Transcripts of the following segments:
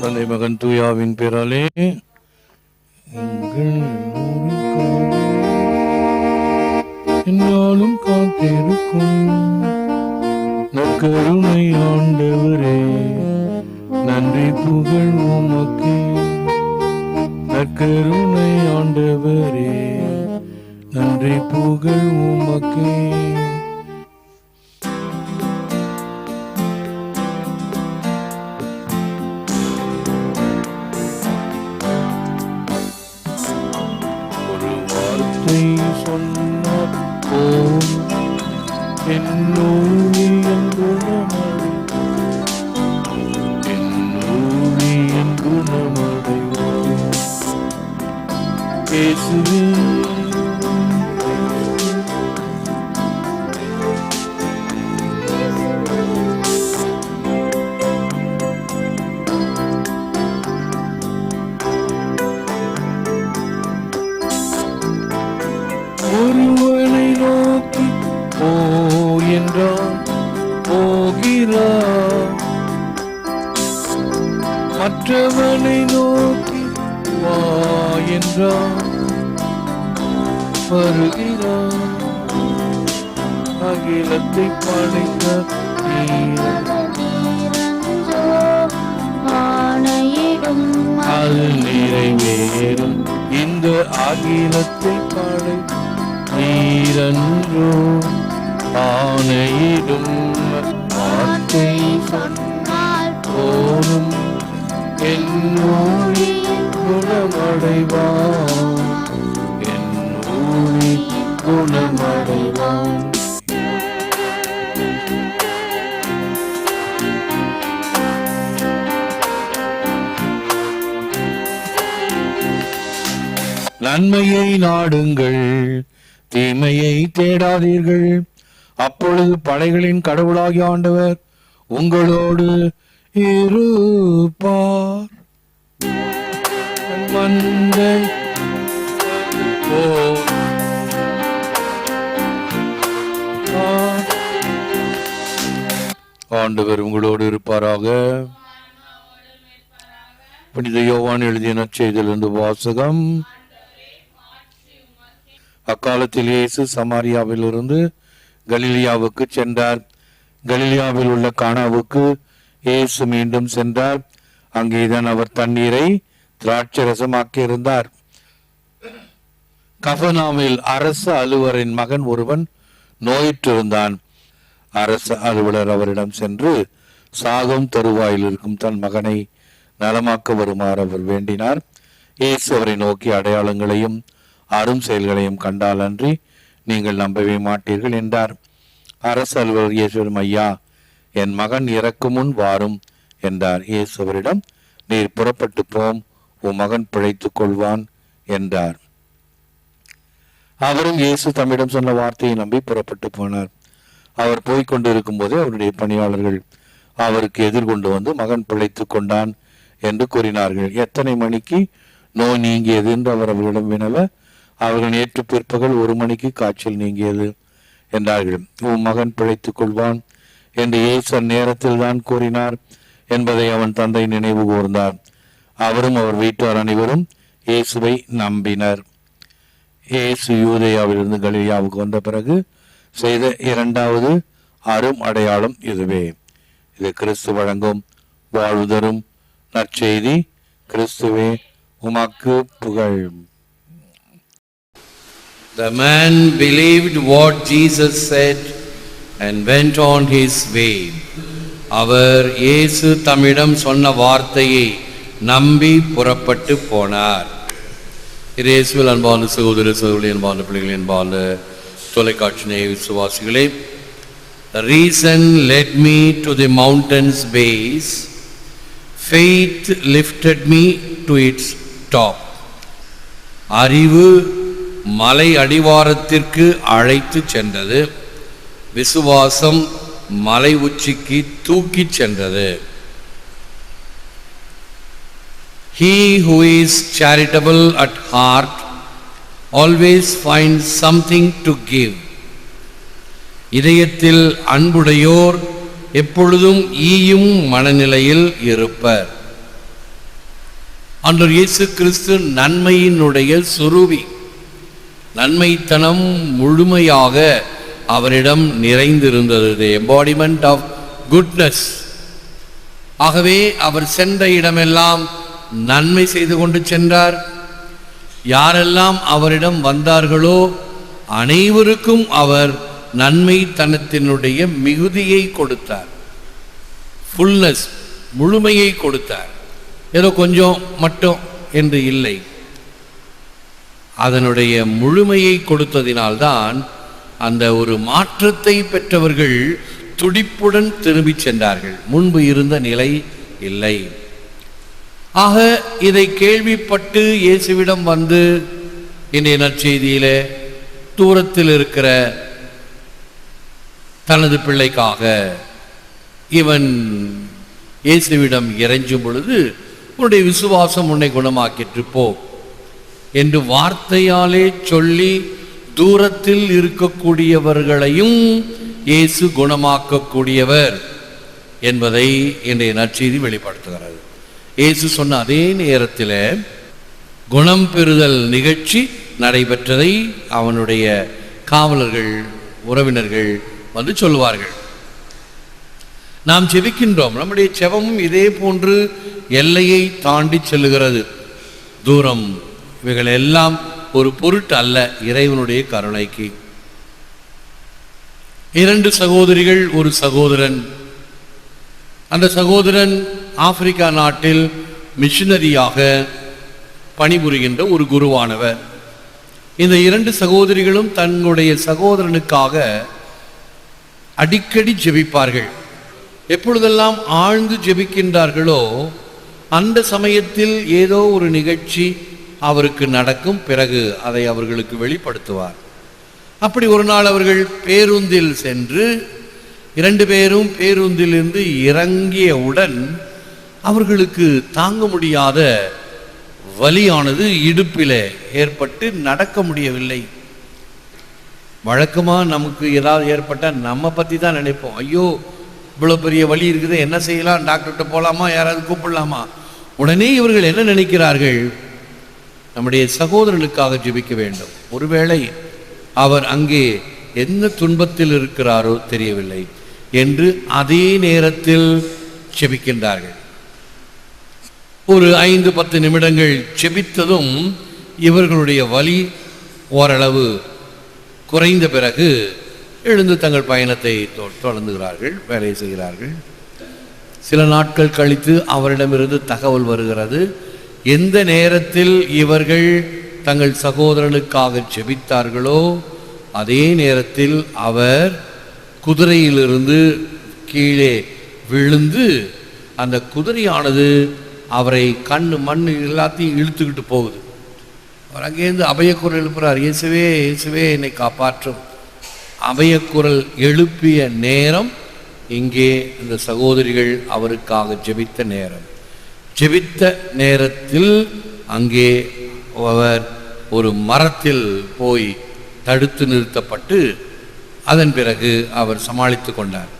தந்தை மகன் தூயாவின் பேராலே. என்னாலும் காத்திருக்கும். நற்கருணை ஆண்டவரே நன்றி புகழ் உமக்கு. நற்கருணை ஆண்டவரே நன்றி புகழ் உமக்கே. இந்த அகிலத்தை பாடை நீரன்றோ ஆணையிடும் வார்த்தை சொன்னால் போரும் என் ஊழி நன்மையை நாடுங்கள் தீமையை தேடாதீர்கள். அப்பொழுது படைகளின் கடவுளாகிய ஆண்டவர் உங்களோடு இருப்பார். மந்தை ஆண்டவர் உங்களோடு இருப்பாராக. புனித யோவான் எழுதிய நற்செய்திலிருந்து வாசகம். அக்காலத்தில் இயேசு சமாரியாவிலிருந்து கலிலியாவுக்கு சென்றார். கலிலியாவில் உள்ள கானாவுக்கு இயேசு மீண்டும் சென்றார். அங்கேதான் அவர் தண்ணீரை திராட்சை ரசமாக்கி இருந்தார் கஃபனாமில் அரச அலுவலரின் மகன் ஒருவன் நோயிற்றிருந்தான் அரச அலுவலர் அவரிடம் சென்று சாகம் தருவாயில் இருக்கும் தன் மகனை நலமாக்க வருமாறு அவர் வேண்டினார். இயேசு அவரை நோக்கி அடையாளங்களையும் அரும் செயல்களையும் கண்டால் அன்றி நீங்கள் நம்பவே மாட்டீர்கள் என்றார். அரசு அலுவலர் இயேசுவிடம் ஐயா என் மகன் இறக்கும் முன் வாரும் என்றார். இயேசுவரிடம் நீர் புறப்பட்டு போம் உன் மகன் பிழைத்துக் கொள்வான் என்றார். அவரும் இயேசு தம்மிடம் சொன்ன வார்த்தையை நம்பி புறப்பட்டு போனார். அவர் போய்க் கொண்டிருக்கும் போதே அவருடைய பணியாளர்கள் அவருக்கு எதிர்கொண்டு வந்து மகன் பிழைத்துக் கொண்டான் என்று கூறினார்கள். எத்தனை மணிக்கு நோய் நீங்கியது என்று அவர் அவர்களிடம் வினவ அவர்கள் நேற்று பிற்பகல் ஒரு மணிக்கு காய்ச்சல் நீங்கியது என்றார்கள். உன் மகன் பிழைத்துக் கொள்வான் என்று இயேசு அந்நேரத்தில் தான் கூறினார் என்பதை அவன் தந்தை நினைவு கூர்ந்தார். அவரும் அவர் வீட்டார் அனைவரும் இயேசுவை நம்பினர். இயேசு யூதேயாவிலிருந்து கலிலியாவுக்கு வந்த பிறகு செய்த இரண்டாவது அரும் அடையாளம் இதுவே. இது கிறிஸ்து வழங்கும் வாழ்வுதரும் நற்செய்தி. கிறிஸ்துவே உமக்கு புகழ். The man believed what Jesus said and went on his way. அவர் இயேசு தம்மிடம் சொன்ன வார்த்தையை நம்பி புறப்பட்டு போனார் இயேசுவில் அன்பான சகோதர சகோதரி அன்பான பிள்ளைகள் அன்பான தொலைக்காட்சி நேய விசுவாசிகளே reason led me to the mountain's base faith lifted me to its top அறிவு மலை அடிவாரத்திற்கு அழைத்து சென்றது. விசுவாசம் மலை உச்சிக்கு தூக்கிச் சென்றது. He who is charitable at heart always finds something to give. இதயத்தில் அன்புடையோர் எப்பொழுதும் ஈயும் மனநிலையில் இருப்பர். அன்று இயேசு கிறிஸ்து நன்மையினுடைய சுருவி நன்மைத்தனம் முழுமையாக அவரிடம் நிறைந்திருந்தது. தி எம்பாடிமெண்ட் ஆஃப் குட்னஸ் ஆகவே அவர் சென்ற இடமெல்லாம் நன்மை செய்து கொண்டு சென்றார். யாரெல்லாம் அவரிடம் வந்தார்களோ அனைவருக்கும் அவர் நன்மைத்தனத்தினுடைய மிகுதியை கொடுத்தார். ஃபுல்னஸ் முழுமையை கொடுத்தார். ஏதோ கொஞ்சம் மட்டும் என்று இல்லை. அதனுடைய முழுமையை கொடுத்ததினால்தான் அந்த ஒரு மாற்றத்தை பெற்றவர்கள் துடிப்புடன் திரும்பி சென்றார்கள். முன்பு இருந்த நிலை இல்லை. ஆக இதை கேள்விப்பட்டு இயேசுவிடம் வந்து இன்றைய நற்செய்தியிலே தூரத்தில் இருக்கிற தனது பிள்ளைக்காக இவன் இயேசுவிடம் இறைஞ்சும் பொழுது உன்னுடைய விசுவாசம் உன்னை குணமாக்கிட்டு போ. என்று வார்த்தையாலே சொல்லி தூரத்தில் இருக்கக்கூடியவர்களையும் இயேசு குணமாக்கக்கூடியவர் என்பதை இன்றைய நற்செய்தி வெளிப்படுத்துகிறது. இயேசு சொன்ன அதே நேரத்தில் குணம் பெறுதல் நிகழ்ச்சி நடைபெற்றதை அவனுடைய காவலர்கள் உறவினர்கள் வந்து சொல்லுவார்கள். நாம் செபிக்கின்றோம். நம்முடைய செவமும் இதே போன்று எல்லையை தாண்டி செல்லுகிறது. தூரம் இவைகள் எல்லாம் ஒரு பொருட்டு அல்ல இறைவனுடைய கருணைக்கு. இரண்டு சகோதரிகள் ஒரு சகோதரன். அந்த சகோதரன் ஆப்பிரிக்கா நாட்டில் மிஷினரியாக பணிபுரிகின்ற ஒரு குருவானவர். இந்த இரண்டு சகோதரிகளும் தன்னுடைய சகோதரனுக்காக அடிக்கடி ஜெபிப்பார்கள். எப்பொழுதெல்லாம் ஆழ்ந்து ஜெபிக்கின்றார்களோ அந்த சமயத்தில் ஏதோ ஒரு நிகழ்ச்சி அவருக்கு நடக்கும் பிறகு அதை அவர்களுக்கு வெளிப்படுத்துவார். அப்படி ஒரு நாள் அவர்கள் பேருந்தில் சென்று இரண்டு பேரும் பேருந்திலிருந்து இறங்கியவுடன் அவர்களுக்கு தாங்க முடியாத வலியானது இடுப்பில் ஏற்பட்டு நடக்க முடியவில்லை. வழக்கமாக நமக்கு ஏதாவது ஏற்பட்டால் நம்ம பற்றி தான் நினைப்போம். ஐயோ இவ்வளோ பெரிய வழி இருக்குது என்ன செய்யலாம்? டாக்டர்கிட்ட போகலாமா யாராவது கூப்பிடலாமா? உடனே இவர்கள் என்ன நினைக்கிறார்கள்? நம்முடைய சகோதரனுக்காக ஜெபிக்க வேண்டும். ஒருவேளை அவர் அங்கே என்ன துன்பத்தில் இருக்கிறாரோ தெரியவில்லை என்று அதே நேரத்தில் ஜெபிக்கின்றார்கள். ஒரு ஐந்து பத்து நிமிடங்கள் செபித்ததும் இவர்களுடைய வலி ஓரளவு குறைந்த பிறகு எழுந்து தங்கள் பயணத்தை தொ- தொடர்ந்துகிறார்கள் வேலை செய்கிறார்கள். சில நாட்கள் கழித்து அவரிடமிருந்து தகவல் வருகிறது. எந்த நேரத்தில் இவர்கள் தங்கள் சகோதரனுக்காக செபித்தார்களோ அதே நேரத்தில் அவர் குதிரையிலிருந்து கீழே விழுந்து அந்த குதிரையானது அவரை கண் மண் எல்லாத்தையும் இழுத்துக்கிட்டு போகுது. அவர் அங்கேருந்து அபயக்குரல் எழுப்புறார் இயேசுவே இயேசுவே என்னை காப்பாற்றும். அபயக்குரல் எழுப்பிய நேரம் இங்கே இந்த சகோதரிகள் அவருக்காக ஜெபித்த நேரம். ஜெபித்த நேரத்தில் அங்கே அவர் ஒரு மரத்தில் போய் தடுத்து நிறுத்தப்பட்டு அதன் பிறகு அவர் சமாளித்து கொண்டார்.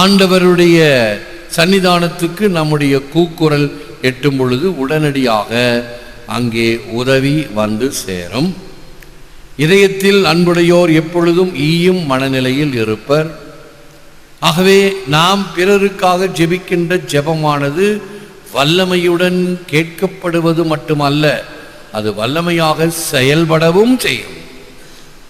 ஆண்டவருடைய சன்னிதானத்துக்கு நம்முடைய கூக்குரல் எட்டும் பொழுது உடனடியாக அங்கே உதவி வந்து சேரும். இதயத்தில் அன்புடையோர் எப்பொழுதும் ஈயும் மனநிலையில் இருப்பர். ஆகவே நாம் பிறருக்காக ஜெபிக்கின்ற ஜெபமானது வல்லமையுடன் கேட்கப்படுவது மட்டுமல்ல அது வல்லமையாக செயல்படவும் செய்யும்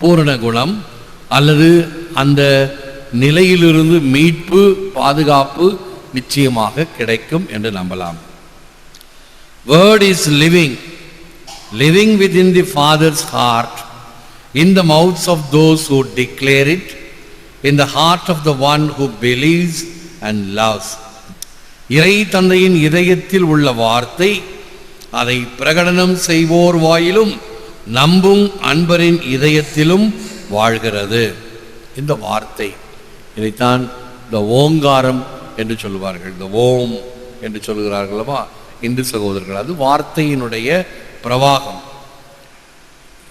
பூரண குணம் அல்லது அந்த நிலையிலிருந்து மீட்பு பாதுகாப்பு நிச்சயமாக கிடைக்கும் என்று நம்பலாம் word is living living with in the father's heart in the mouths of those who declare it in the heart of the one who believes and loves இறை தந்தையின் இதயத்தில் உள்ள வார்த்தை அதை பிரகடனம் செய்வோர் வாயிலும் நம்பும் அன்பரின் இதயத்திலும் வாழ்கிறது. இந்த வார்த்தை. இதைத்தான் இந்த ஓங்காரம் என்று சொல்லுவார்கள். இந்த ஓம் என்று சொல்கிறார்களவா இந்து சகோதரர்கள். அது வார்த்தையினுடைய பிரவாகம்.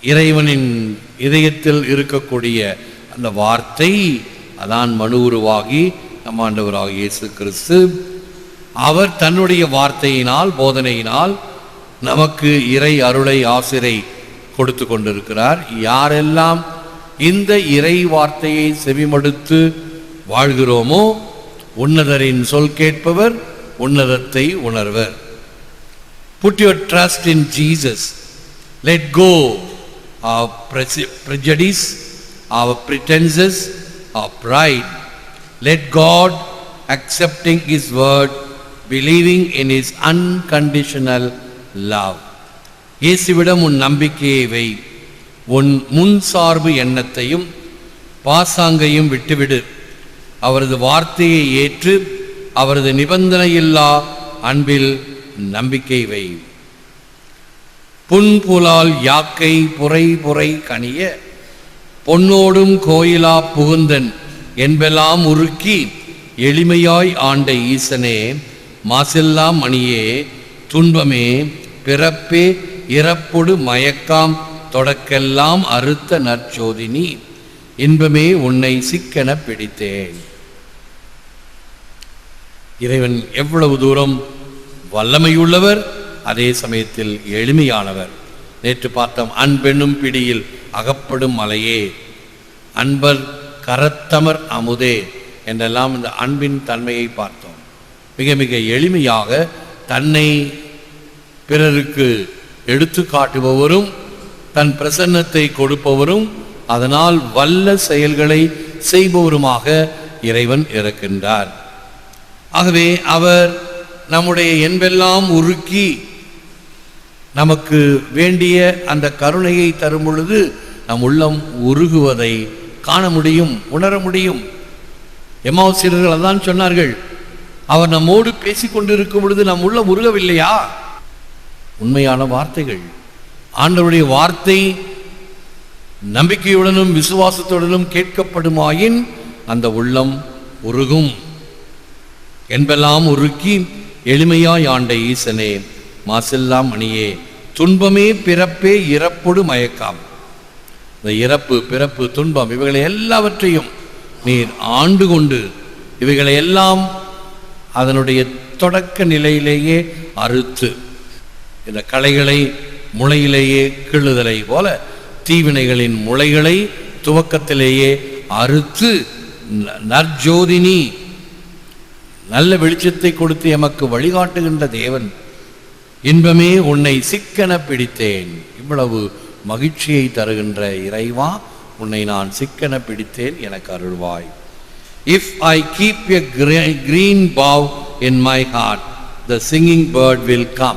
இறைவனின் இதயத்தில் இருக்கக்கூடிய அந்த வார்த்தை அதான் மனு உருவாகி நம்ம ஆண்டவராக இயேசு கிறிஸ்து அவர் தன்னுடைய வார்த்தையினால் போதனையினால் நமக்கு இறை அருளை ஆசிரை கொடுத்து கொண்டிருக்கிறார். யாரெல்லாம் இந்த இறை வார்த்தையை செவிமடுத்து வாழ்கிறோமோ உன்னதரின் சொல் கேட்பவர் உன்னதத்தை உணர்வர். Put your trust in Jesus let go of prejudice, our pretenses, our pride. Let God, accepting His word, believing in is unconditional love இயேசுவிடம் உன் நம்பிக்கையை வை. உன் முன் சார்பு எண்ணத்தையும் பாசாங்கையும் விட்டுவிடு. அவரது வார்த்தையை ஏற்று அவரது நிபந்தனையில்லா அன்பில் நம்பிக்கை வை. புன்புலால் யாக்கை புரை புரை கனிய பொன்னோடும் கோயிலா புகுந்தன் என்பெல்லாம் உருக்கி எளிமையாய் ஆண்ட ஈசனே மாசெல்லாம் மணியே துன்பமே பிறப்பே இறப்பொடு மயக்காம் தொடக்கெல்லாம் அறுத்த நற்சோதினி இன்பமே உன்னை சிக்கென பிடித்தேன். இறைவன் எவ்வளவு தூரம் வல்லமையுள்ளவர் அதே சமயத்தில் எளிமையானவர். நேற்று பார்த்தோம் அன்பெண்ணும் பிடியில் அகப்படும் மலையே அன்பர் கரத்தமர் அமுதே என்றெல்லாம் இந்த அன்பின் தன்மையை பார்த்தோம். மிக மிக எளிமையாக தன்னை பிறருக்கு எடுத்து காட்டுபவரும் தன் பிரசன்னத்தை கொடுப்பவரும் அதனால் வல்ல செயல்களை செய்பவருமாக இறைவன் இருக்கின்றார். ஆகவே அவர் நம்முடைய என்பெல்லாம் உருக்கி நமக்கு வேண்டிய அந்த கருணையை தரும் பொழுது நம் உள்ளம் உருகுவதை காண முடியும் உணர முடியும். எம்மாவசீரர்கள் அதான் சொன்னார்கள் அவர் நம்மோடு பேசிக்கொண்டிருக்கும் பொழுது நம் உள்ள உருகவில்லையா? உண்மையான வார்த்தைகள். ஆண்டவருடைய வார்த்தை நம்பிக்கையுடனும் விசுவாசத்துடனும் கேட்கப்படுமாயின் அந்த உள்ளம் உருகும். என்பெல்லாம் உருக்கி எளிமையாய் ஆண்ட ஈசனே மாசெல்லாம் அணியே துன்பமே பிறப்பே இறப்பொடு மயக்காம். இந்த இறப்பு பிறப்பு துன்பம் இவைகளை எல்லாவற்றையும் நீர் ஆண்டு கொண்டு இவைகளை எல்லாம் அதனுடைய தொடக்க நிலையிலேயே அறுத்து இந்த களைகளை முளையிலேயே கிள்ளுதலை போல தீவினைகளின் முளைகளை துவக்கத்திலேயே அறுத்து ந- நற்ஜோதினி நல்ல வெளிச்சத்தை கொடுத்து எமக்கு வழிகாட்டுகின்ற தேவன் இன்பமே உன்னை சிக்கென பிடித்தேன். இவ்வளவு மகிழ்ச்சியை தருகின்ற இறைவா உன்னை நான் சிக்கென பிடித்தேன் எனக்கு அருள்வாய். If I keep a green bow in my heart the singing bird will come.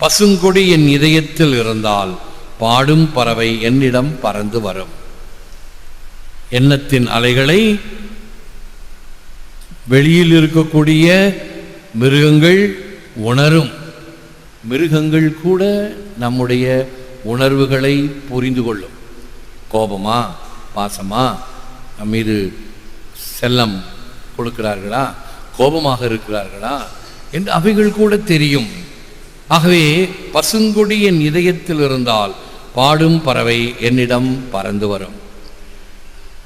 பசுங்கொடி என் இதயத்தில் இருந்தால் பாடும் பறவை என்னிடம் பறந்து வரும். எண்ணத்தின் அலைகளை வெளியில் இருக்கக்கூடிய மிருகங்கள் உணரும். மிருகங்கள் கூட நம்முடைய உணர்வுகளை புரிந்து கொள்ளும். கோபமா? பாசமா? நம் மீது செல்லம் கொடுக்கிறார்களா? கோபமாக இருக்கிறார்களா? என்று அவைகள் கூட தெரியும். ஆகவே பசுங்கொடி என் இதயத்தில் இருந்தால் பாடும் பறவை என்னிடம் பறந்து வரும்.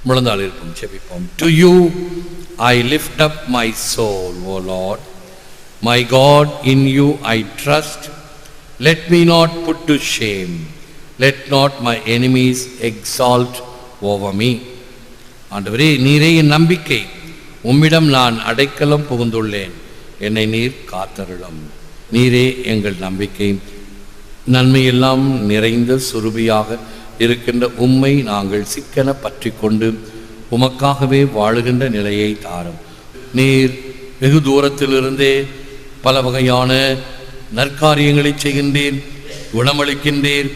முழந்தாள் இருக்கும் செபிப்போம் to you I lift up my soul O Lord my God in you I trust let me not put to shame let not my enemies exalt over me ஆண்டவரே நீரே என் நம்பிக்கை. உம்மிடம் நான் அடைக்கலம் புகுந்துள்ளேன். என்னை நீர் காத்தருளும். நீரே எங்கள் நம்பிக்கை. நன்மையெல்லாம் நிறைந்த சுருபியாக இருக்கின்ற உம்மை நாங்கள் சிக்கன பற்றி கொண்டு உமக்காகவே வாழுகின்ற நிலையை தாரும். நீர் வெகு தூரத்திலிருந்தே பல வகையான நற்காரியங்களை செய்கின்றேன் குணமளிக்கின்றேன்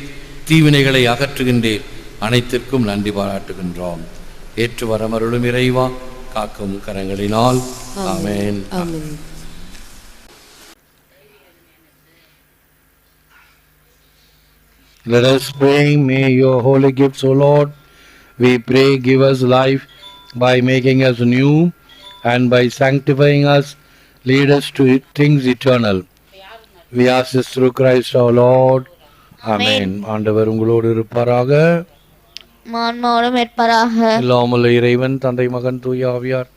தீவினைகளை அகற்றுகின்றேன் அனைத்திற்கும் நன்றி பாராட்டுகின்றோம். ஏற்று வரமருளும் இறைவா காக்கும் கரங்களினால் ஆமென் ஆமென் Let us pray, may your holy gifts, O Lord, we pray, give us life by making us new and by sanctifying us, lead us to things eternal. We ask this through Christ our Lord. Amen. ஆண்டவர் உங்களோடு இருப்பாராக மான்மாவோடும் இருப்பாராக எல்லாமல்ல இறைவன் தந்தை மகன் தூய ஆவியார்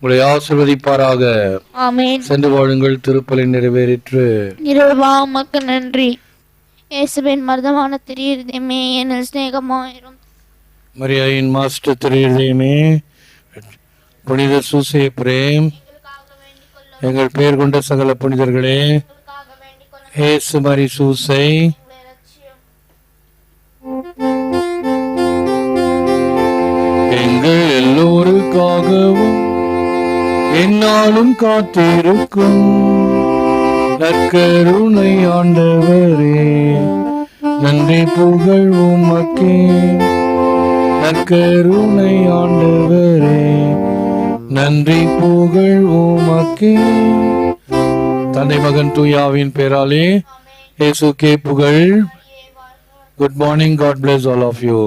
உங்களை ஆசிர்வதிப்பாராக. ஆமென். சென்று வாழுங்கள் திருப்பலை நிறைவேறிற்று. இறைவா உமக்கு நன்றி. இயேசுவின் மர்தமான திரியமே என்னில் சிநேகமாயிரும். மரியாயின் மாஸ்டர் திரையுமே புனித சூசே பிரேம். எங்கள் பெயர் கொண்ட சகல புனிதர்களே ஏசு மரி சூசை உங்கள் எல்லோருக்காகவும் என்னாலும் காத்திருக்கும். நற்கருணை ஆண்டவரே நன்றி புகழ் உமக்கே. நற்கருணை ஆண்டவரே நன்றி புகழ் உமக்கே. தந்தை மகன் தூயாவின் பேராலே இயேசுக்கே புகழ். Good morning God bless all of you